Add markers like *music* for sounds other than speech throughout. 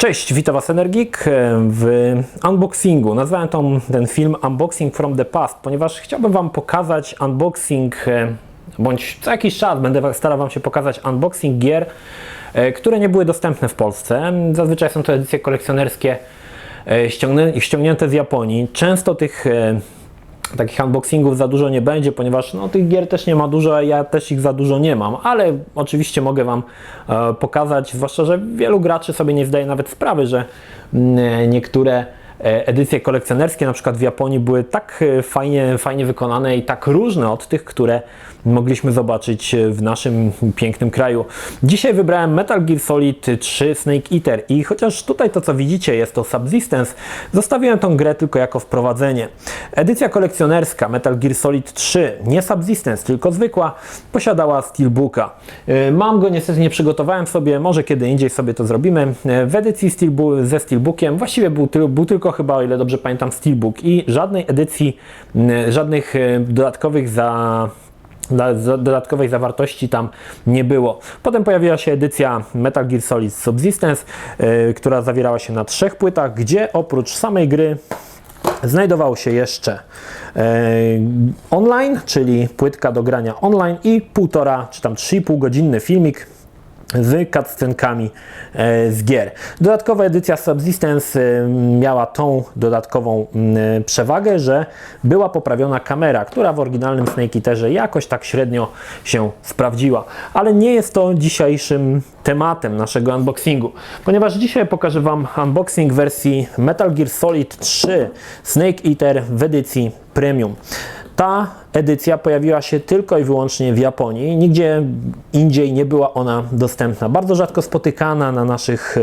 Cześć, witam Was Energik w unboxingu. Nazwałem tą, ten film Unboxing from the Past, ponieważ chciałbym Wam pokazać unboxing, e, bądź co jakiś czas będę starał Wam się pokazać unboxing gier, e, które nie były dostępne w Polsce. Zazwyczaj są to edycje kolekcjonerskie e, ściągnię- ściągnięte z Japonii. Często tych e, takich unboxingów za dużo nie będzie, ponieważ no, tych gier też nie ma dużo, ja też ich za dużo nie mam, ale oczywiście mogę Wam e, pokazać, zwłaszcza, że wielu graczy sobie nie zdaje nawet sprawy, że mm, niektóre edycje kolekcjonerskie, na przykład w Japonii, były tak e, fajnie, fajnie wykonane i tak różne od tych, które mogliśmy zobaczyć e, w naszym pięknym kraju. Dzisiaj wybrałem Metal Gear Solid 3 Snake Eater i chociaż tutaj to co widzicie jest to Subsistence, zostawiłem tą grę tylko jako wprowadzenie. Edycja kolekcjonerska Metal Gear Solid 3, nie Subsistence, tylko zwykła, posiadała Steelbooka. E, Mam go, niestety nie przygotowałem sobie, może kiedy indziej sobie to zrobimy. E, W edycji Steelbook, ze Steelbookiem właściwie był, był tylko chyba, o ile dobrze pamiętam, Steelbook i żadnej edycji, żadnych e, dodatkowych za dodatkowej zawartości tam nie było. Potem pojawiła się edycja Metal Gear Solid Subsistence, yy, która zawierała się na trzech płytach, gdzie oprócz samej gry znajdował się jeszcze e, online, czyli płytka do grania online i półtora czy tam 3,5 godzinny filmik z cutscenkami e, z gier. Dodatkowa edycja Subsistence e, miała tą dodatkową mm, przewagę, że była poprawiona kamera, która w oryginalnym Snake Eaterze jakoś tak średnio się sprawdziła. Ale nie jest to dzisiejszym tematem naszego unboxingu, ponieważ dzisiaj pokażę Wam unboxing wersji Metal Gear Solid 3 Snake Eater w edycji Premium. Ta edycja pojawiła się tylko i wyłącznie w Japonii. Nigdzie indziej nie była ona dostępna. Bardzo rzadko spotykana na naszych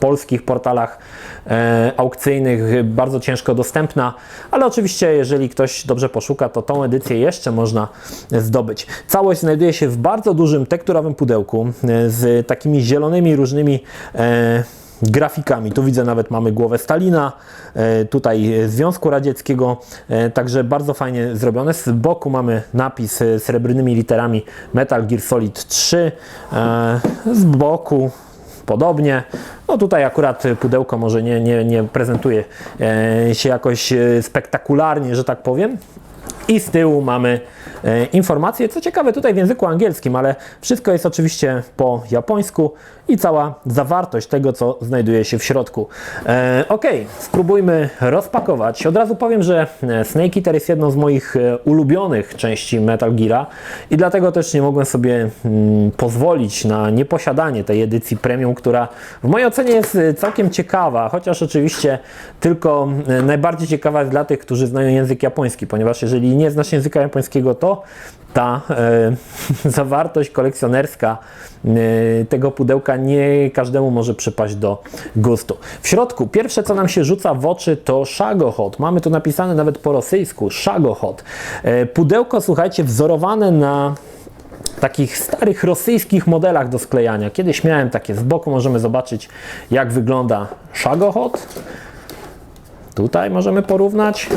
polskich portalach e, aukcyjnych, bardzo ciężko dostępna, ale oczywiście jeżeli ktoś dobrze poszuka, to tą edycję jeszcze można zdobyć. Całość znajduje się w bardzo dużym tekturowym pudełku e, z takimi zielonymi różnymi e, grafikami. Tu widzę nawet mamy głowę Stalina, e, tutaj Związku Radzieckiego, e, także bardzo fajnie zrobione. Z boku mamy napis e, srebrnymi literami Metal Gear Solid 3, e, z boku podobnie. No tutaj akurat pudełko może nie, nie, nie prezentuje się jakoś spektakularnie, że tak powiem. I z tyłu mamy e, informacje, co ciekawe tutaj w języku angielskim, ale wszystko jest oczywiście po japońsku i cała zawartość tego, co znajduje się w środku. E, ok, spróbujmy rozpakować. Od razu powiem, że e, Snake Eater jest jedną z moich e, ulubionych części Metal Geara i dlatego też nie mogłem sobie mm, pozwolić na nieposiadanie tej edycji premium, która w mojej ocenie jest e, całkiem ciekawa, chociaż oczywiście tylko najbardziej ciekawa jest dla tych, którzy znają język japoński, ponieważ jeżeli nie znasz języka japońskiego, to ta e, *laughs* zawartość kolekcjonerska e, tego pudełka nie każdemu może przypaść do gustu. W środku pierwsze co nam się rzuca w oczy to Shagohod. Mamy tu napisane nawet po rosyjsku Shagohod. E, pudełko słuchajcie wzorowane na takich starych rosyjskich modelach do sklejania. Kiedyś miałem takie z boku, możemy zobaczyć jak wygląda Shagohod. Tutaj możemy porównać.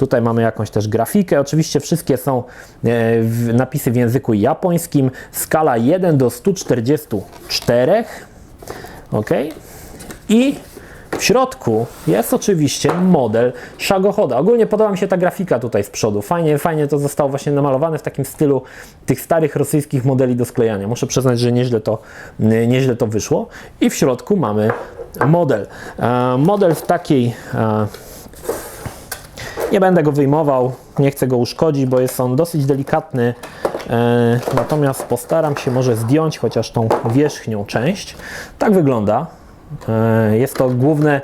Tutaj mamy jakąś też grafikę. Oczywiście wszystkie są e, napisy w języku japońskim. Skala 1 do 144. Ok. I w środku jest oczywiście model Shagohoda. Ogólnie podoba mi się ta grafika tutaj z przodu. Fajnie, fajnie to zostało właśnie namalowane w takim stylu tych starych rosyjskich modeli do sklejania. Muszę przyznać, że nieźle to, nieźle to wyszło. I w środku mamy model. E, Model w takiej e, nie będę go wyjmował, nie chcę go uszkodzić, bo jest on dosyć delikatny. E, natomiast postaram się może zdjąć chociaż tą wierzchnią część. Tak wygląda. E, jest to główne,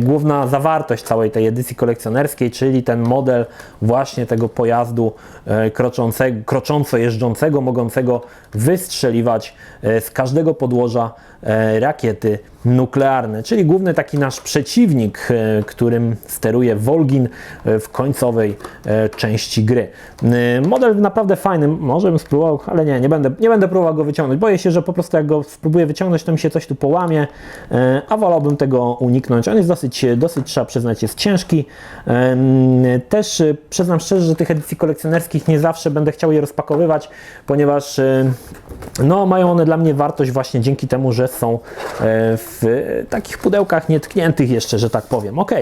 główna zawartość całej tej edycji kolekcjonerskiej, czyli ten model właśnie tego pojazdu e, kroczącego, krocząco jeżdżącego, mogącego wystrzeliwać e, z każdego podłoża e, rakiety nuklearne, czyli główny taki nasz przeciwnik, e, którym steruje Volgin e, w końcowej e, części gry. E, Model naprawdę fajny, może bym spróbował, ale nie, nie będę, nie będę próbował go wyciągnąć. Boję się, że po prostu jak go spróbuję wyciągnąć, to mi się coś tu połamie, e, a wolałbym tego uniknąć. On jest dosyć, dosyć trzeba przyznać, jest ciężki. Też e, przyznam szczerze, że tych edycji kolekcjonerskich nie zawsze będę chciał je rozpakowywać, ponieważ e, no, mają one dla mnie wartość właśnie dzięki temu, że są e, w takich pudełkach nietkniętych jeszcze, że tak powiem. Ok,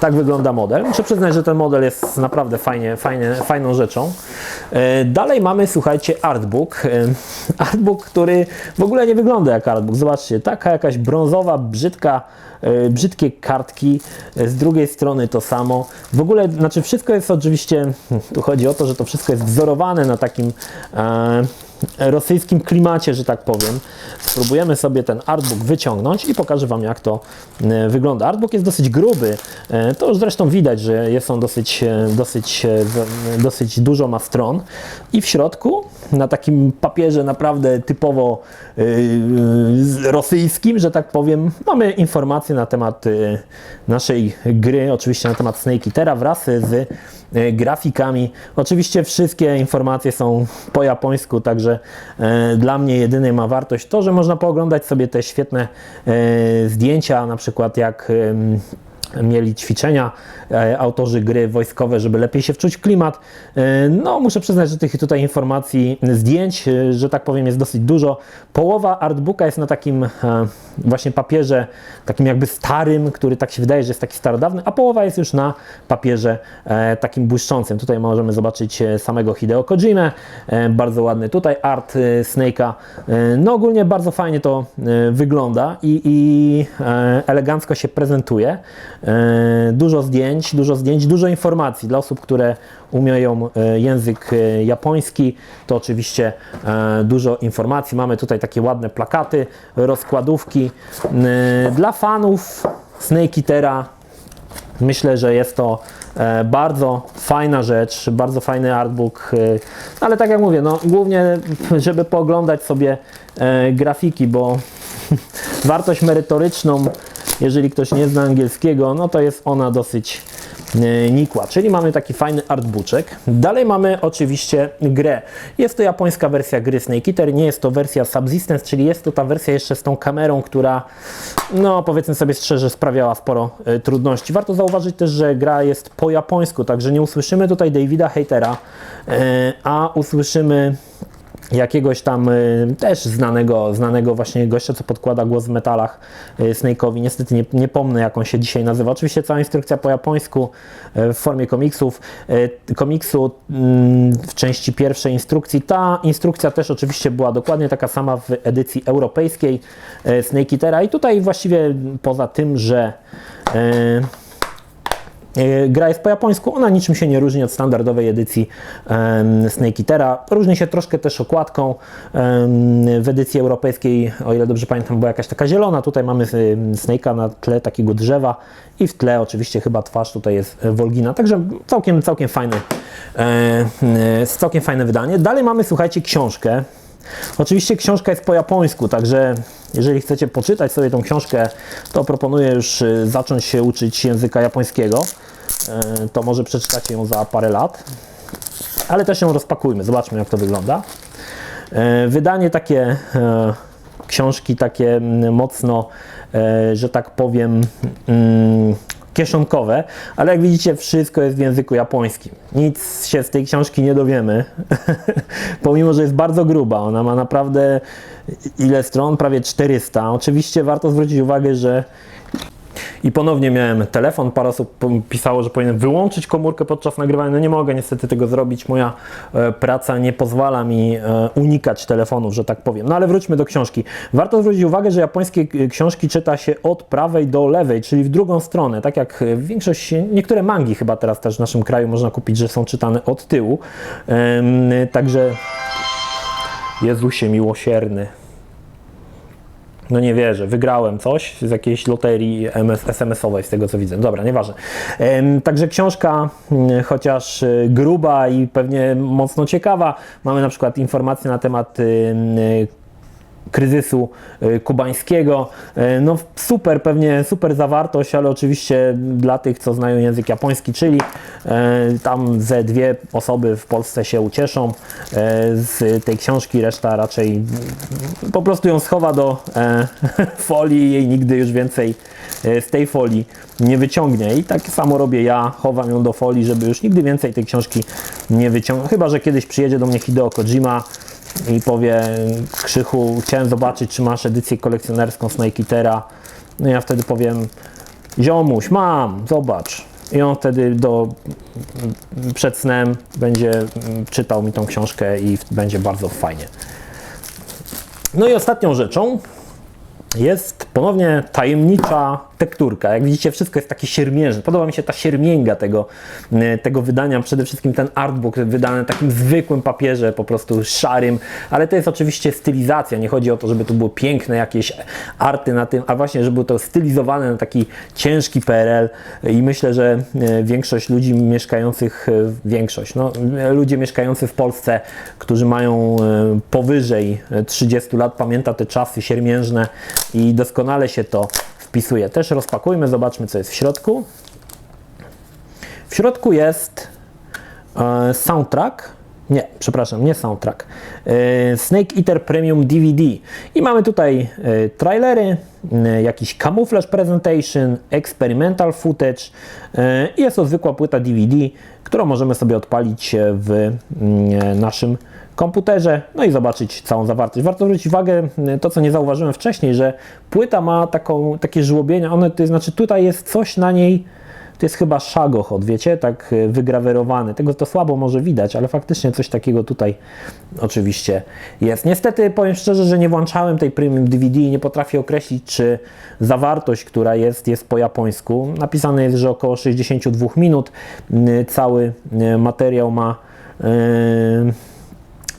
tak wygląda model. Muszę przyznać, że ten model jest naprawdę fajnie, fajnie, fajną rzeczą. E, Dalej mamy, słuchajcie, artbook. E, Artbook, który w ogóle nie wygląda jak artbook. Zobaczcie, taka jakaś brązowa, brzydka, brzydkie kartki. E, Z drugiej strony to samo. W ogóle, znaczy wszystko jest oczywiście, *laughs* tu chodzi o to, że to wszystko jest wzorowane na takim e, rosyjskim klimacie, że tak powiem. Spróbujemy sobie ten artbook wyciągnąć i pokażę Wam, jak to e, wygląda. Artbook jest dosyć gruby. E, To już zresztą widać, że jest on dosyć, e, dosyć, dosyć dużo ma stron. I w środku, na takim papierze naprawdę typowo rosyjskim, że tak powiem, mamy informacje na temat naszej gry, oczywiście na temat Snake Eatera wraz z grafikami. Oczywiście wszystkie informacje są po japońsku, także e, dla mnie jedynie ma wartość to, że można pooglądać sobie te świetne e, zdjęcia, na przykład jak mieli ćwiczenia e, autorzy gry wojskowe, żeby lepiej się wczuć w klimat. E, no, muszę przyznać, że tych tutaj informacji, zdjęć, e, że tak powiem, jest dosyć dużo. Połowa artbooka jest na takim właśnie papierze, takim jakby starym, który tak się wydaje, że jest taki starodawny, a połowa jest już na papierze takim błyszczącym. Tutaj możemy zobaczyć samego Hideo Kojimę, bardzo ładny tutaj art Snake'a. No ogólnie bardzo fajnie to wygląda i, i elegancko się prezentuje. E, Dużo zdjęć, dużo zdjęć, dużo informacji dla osób, które umieją e, język e, japoński, to oczywiście dużo informacji. Mamy tutaj takie ładne plakaty, rozkładówki. Dla fanów Snake Eatera Myślę, że jest to bardzo fajna rzecz, bardzo fajny artbook, ale tak jak mówię, no głównie *laughs* żeby pooglądać sobie grafiki, bo *laughs* wartość merytoryczną, jeżeli ktoś nie zna angielskiego, no to jest ona dosyć e, nikła. Czyli mamy taki fajny artbooczek. Dalej mamy oczywiście grę. Jest to japońska wersja gry Snake Eater, nie jest to wersja Subsistence, czyli jest to ta wersja jeszcze z tą kamerą, która no powiedzmy sobie szczerze sprawiała sporo e, trudności. Warto zauważyć też, że gra jest po japońsku, także nie usłyszymy tutaj Davida Hatera, e, a usłyszymy jakiegoś tam y, też znanego, znanego właśnie gościa, co podkłada głos w metalach y, Snake'owi. Niestety nie, nie pomnę, jak on się dzisiaj nazywa. Oczywiście cała instrukcja po japońsku y, w formie komiksów. Y, komiksu mm, w części pierwszej instrukcji. Ta instrukcja też oczywiście była dokładnie taka sama w edycji europejskiej y, Snake i tutaj właściwie poza tym, że y, Gra jest po japońsku, ona niczym się nie różni od standardowej edycji Snake Eatera. Różni się troszkę też okładką. W edycji europejskiej, o ile dobrze pamiętam, była jakaś taka zielona. Tutaj mamy em, Snake'a na tle takiego drzewa i w tle oczywiście chyba twarz tutaj jest e, Wolgina. Także całkiem, całkiem fajny, e, e, całkiem fajne wydanie. Dalej mamy, słuchajcie, książkę. Oczywiście książka jest po japońsku, także jeżeli chcecie poczytać sobie tą książkę, to proponuję już y, zacząć się uczyć języka japońskiego. E, To może przeczytacie ją za parę lat. Ale też ją rozpakujmy, zobaczmy jak to wygląda. E, Wydanie takie książki, takie mm, mocno, że tak powiem, mm, kieszonkowe, ale jak widzicie, wszystko jest w języku japońskim. Nic się z tej książki nie dowiemy, *laughs* pomimo że jest bardzo gruba. Ona ma naprawdę ile stron? Prawie 400. Oczywiście warto zwrócić uwagę, że i ponownie miałem telefon, parę osób pisało, że powinienem wyłączyć komórkę podczas nagrywania. No nie mogę niestety tego zrobić. Moja e, praca nie pozwala mi e, unikać telefonów, że tak powiem. No ale wróćmy do książki. Warto zwrócić uwagę, że japońskie k- książki czyta się od prawej do lewej, czyli w drugą stronę. Tak jak e, większość, niektóre mangi chyba teraz też w naszym kraju można kupić, że są czytane od tyłu. Także Jezusie miłosierny. No nie wierzę, wygrałem coś z jakiejś loterii MS, SMS-owej, z tego co widzę. Dobra, nieważne. Także książka, mm, chociaż y, gruba i pewnie mocno ciekawa. Mamy na przykład informacje na temat kryzysu y, kubańskiego. Y, No super, pewnie super zawartość, ale oczywiście dla tych, co znają język japoński, czyli y, tam ze dwie osoby w Polsce się ucieszą z tej książki, reszta raczej po prostu ją schowa do *laughs* folii i jej nigdy już więcej z tej folii nie wyciągnie. I tak samo robię ja, chowam ją do folii, żeby już nigdy więcej tej książki nie wyciągnąć. Chyba, że kiedyś przyjedzie do mnie Hideo Kojima i powie Krzychu, chciałem zobaczyć, czy masz edycję kolekcjonerską Snake Eatera. No ja wtedy powiem, ziomuś, mam, zobacz. I on wtedy do, przed snem będzie mm, czytał mi tą książkę i będzie bardzo fajnie. No i ostatnią rzeczą jest ponownie tajemnicza tekturka. Jak widzicie, wszystko jest takie siermiężne. Podoba mi się ta siermięga tego, y, tego wydania. Przede wszystkim ten artbook wydany na takim zwykłym papierze, po prostu szarym, ale to jest oczywiście stylizacja. Nie chodzi o to, żeby tu było piękne jakieś arty na tym, a właśnie, żeby to stylizowane na taki ciężki PRL i myślę, że y, większość ludzi mieszkających, większość, no, ludzie mieszkający w Polsce, którzy mają y, powyżej y, 30 lat, pamięta te czasy siermiężne i doskonale się to wpisuje. Też rozpakujmy, zobaczmy co jest w środku. W środku jest e, soundtrack. Nie, przepraszam, nie soundtrack. E, Snake Eater Premium DVD. I mamy tutaj e, trailery, e, jakiś camouflage presentation, experimental footage. I jest to zwykła płyta DVD, którą możemy sobie odpalić w mm, naszym komputerze, no i zobaczyć całą zawartość. Warto zwrócić uwagę, to co nie zauważyłem wcześniej, że płyta ma taką, takie żłobienie, one, to znaczy tutaj jest coś na niej, to jest chyba szagochod, wiecie, tak y, wygrawerowany. Tego to słabo może widać, ale faktycznie coś takiego tutaj oczywiście jest. Niestety powiem szczerze, że nie włączałem tej premium DVD i nie potrafię określić, czy zawartość, która jest, jest po japońsku. Napisane jest, że około 62 minut. Y, Cały y, materiał ma yy,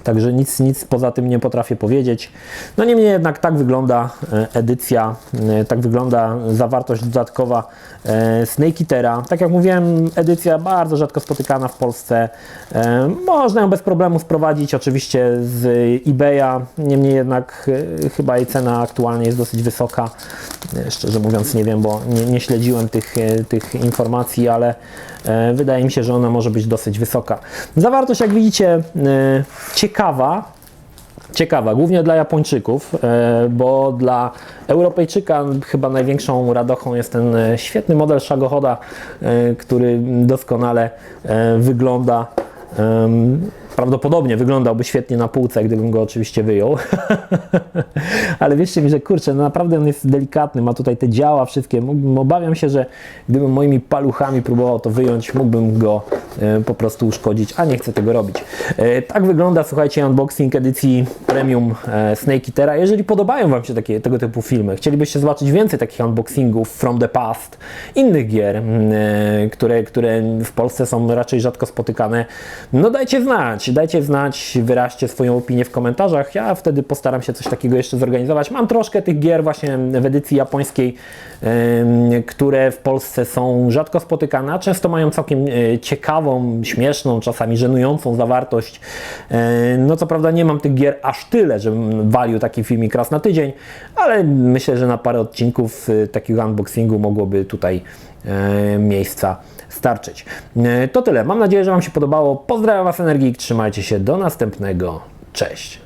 Także nic, nic poza tym nie potrafię powiedzieć. No niemniej jednak tak wygląda e, edycja, e, tak wygląda zawartość dodatkowa e, Snake Eatera. Tak jak mówiłem, edycja bardzo rzadko spotykana w Polsce. Można ją bez problemu sprowadzić oczywiście z eBaya, niemniej jednak chyba jej cena aktualnie jest dosyć wysoka. Szczerze mówiąc nie wiem, bo nie, nie śledziłem tych, tych informacji, ale wydaje mi się, że ona może być dosyć wysoka. Zawartość jak widzicie e, ciekawa, ciekawa, głównie dla Japończyków, e, bo dla Europejczyka chyba największą radochą jest ten e, świetny model Shagohoda, e, który doskonale wygląda. Prawdopodobnie wyglądałby świetnie na półce, gdybym go oczywiście wyjął. *laughs* Ale wierzcie mi, że kurczę, no naprawdę on jest delikatny, ma tutaj te działa wszystkie. Obawiam się, że gdybym moimi paluchami próbował to wyjąć, mógłbym go e, po prostu uszkodzić, a nie chcę tego robić. E, tak wygląda, słuchajcie, unboxing edycji premium e, Snake Eatera. Jeżeli podobają Wam się takie, tego typu filmy, chcielibyście zobaczyć więcej takich unboxingów from the past, innych gier, mm, które, które w Polsce są raczej rzadko spotykane, no dajcie znać, dajcie znać, wyraźcie swoją opinię w komentarzach. Ja wtedy postaram się coś takiego jeszcze zorganizować. Mam troszkę tych gier właśnie w edycji japońskiej, które w Polsce są rzadko spotykane, a często mają całkiem e, ciekawą, śmieszną, czasami żenującą zawartość. E, No co prawda nie mam tych gier aż tyle, żebym walił taki filmik raz na tydzień, ale myślę, że na parę odcinków e, takiego unboxingu mogłoby tutaj miejsca starczyć. E, To tyle. Mam nadzieję, że Wam się podobało. Pozdrawiam Was Energik. Trzymajcie się. Do następnego. Cześć.